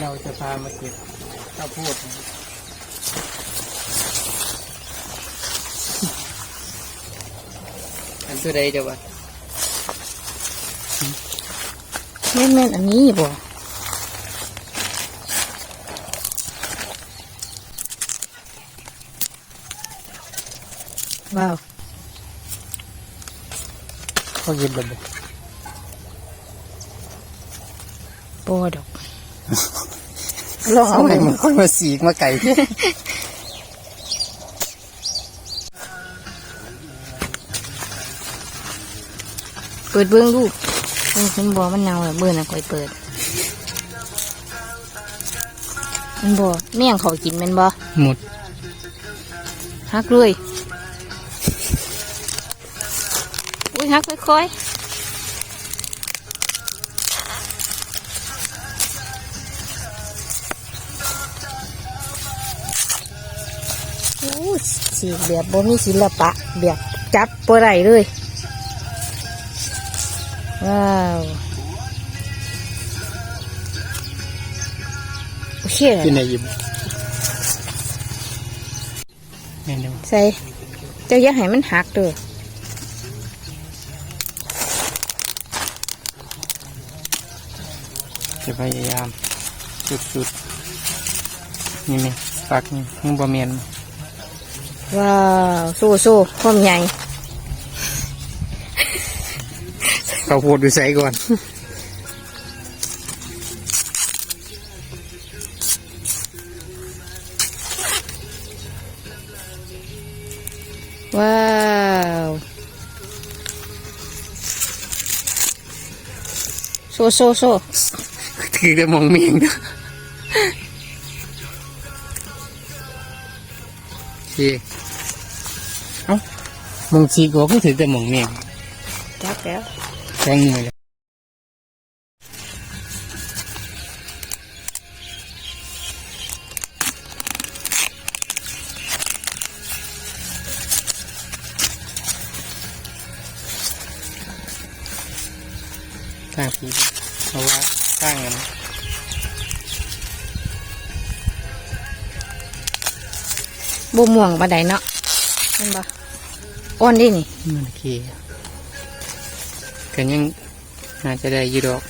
เราจะพามาเก็บข้าวโพดอันตัวใดจะวะแม่นแม่นอันนี้บ่ว้าวเขาเย็นแบบโปดอก ลองเอาเอาไปไหนมันค่อยมาสีกมาไก่เปิดเบิ้งดูเออฉันบอกมันเน่าแล้วเบิ้งนะค่อยเปิดมันบ่แม่งเขากินแมันบ่หมดฮักเลยอุ้ยฮักค่อยๆ สีแบบบ่มีศิลปะ แบบจับบ่ได้เลย ว้าว โอเคที่ไหนยิบแม่นเดี๋ยวใส่เจ้าอย่าให้มันหักเด้อจะพยายามสุดๆนี่ไหมปักนี่มึงบะเมียน ว้าว สู้สู้ความใหญ่ข้าวโพดดูใส่ก่อนว้าวโซ่โซ่โซ่ถือแต่มองเมียงนะ โอเคเอ้ามองสีก็ก็ถือแต่มองเมียงจับแล้วแทงมือเลยข้างสีเพราะว่าข้างนั้น บ่ม่วงปานใดเนาะเห็นบ่อ่อนดินี่มันโอเคกันยังน่าจะได้ยีดอก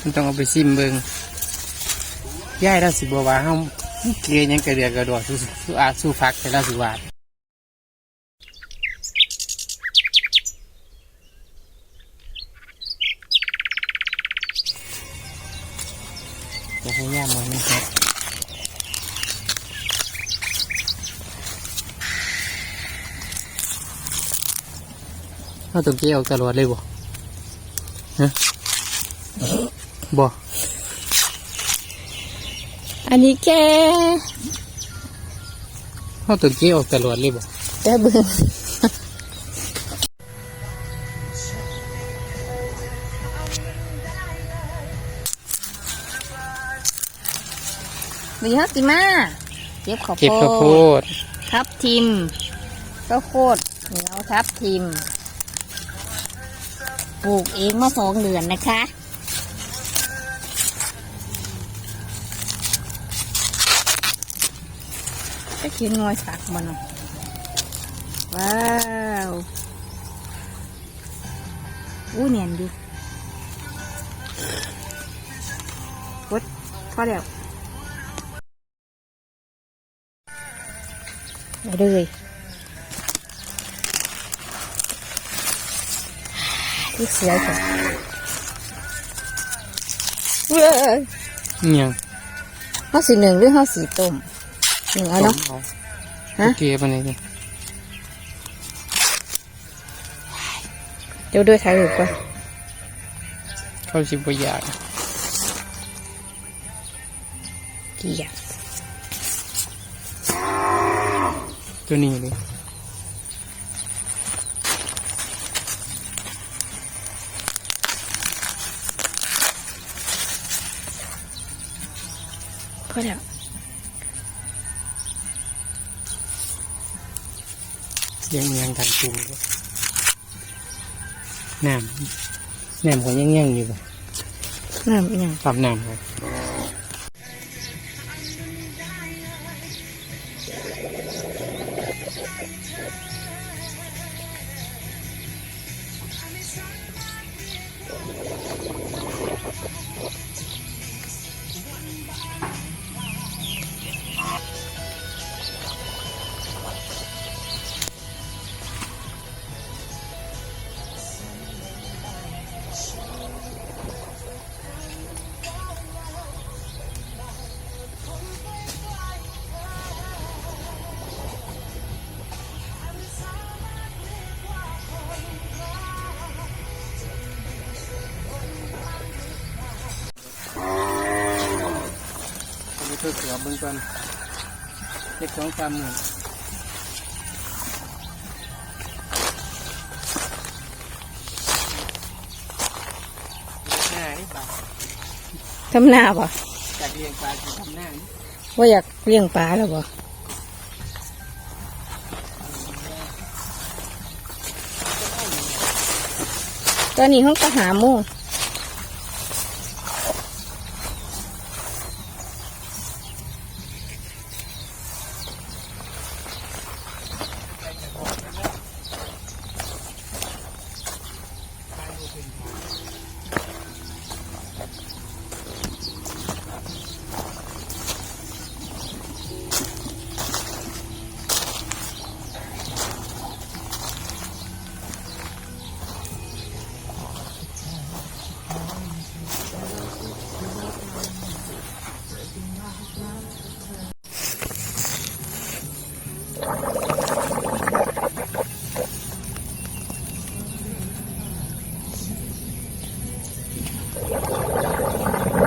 มันต้องเอาไปซิมเบิงย่ายเราสิบัวว่าเฮาเกยยังกระเดือกกระดอสู้สู้อาสู้ฟักแต่เราสิวาดจะให้ย่ามันนะครับ เราต้องเกี่ยวตลอดเลยบ่ฮะบ่อันนี้แกเราต้องเกี่ยวตลอดเลยบ่จะเบิ่งมีฮักติมาเก็บข้าวเก็บข้าวโพโพดดทับทิมข้าวโพดเหนียวทับทิม ปลูกเองมาสองเดือนนะคะก็คิดงอยสักมันอว้าวอู้เนียนดิกดพอแล้วไปเลย ที่เสียจังเว้ยเนี่ยงข้าวสีหนึ่งหรือข้าวสีต้มหนึ่งเอาเนาะต้มฮะโอเคปะเนี่ยเดี๋ยวด้วยถ่ายรูปก่อนเขาสิบอยากเกี่ยตัวนี้เลย พอแล้วยังยังทางจูงเลยน้ำน้ำเขายังยังอยู่บ่น้ำอีกอย่างปรับน้ำครับ พื่อเสือเบิ่งก่อนเจ็ดสองสามหนึ่งหน้านี่บาททำหน้าบ่จากเรียงปลาจะทำหน้านี่ว่าอยากเลี้ยงปลาแล้วบ่ตอนนี้ห้องก็หาหมู่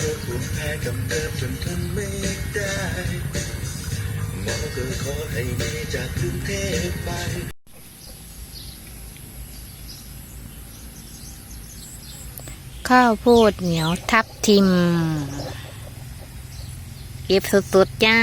รคภูมิแพ้กำเริบจนทนไม่ได้หมอก็ขอให้เมจากกรุงเทพไปข้าวโพดเหนียวทับทิม เก็บสดๆจ้า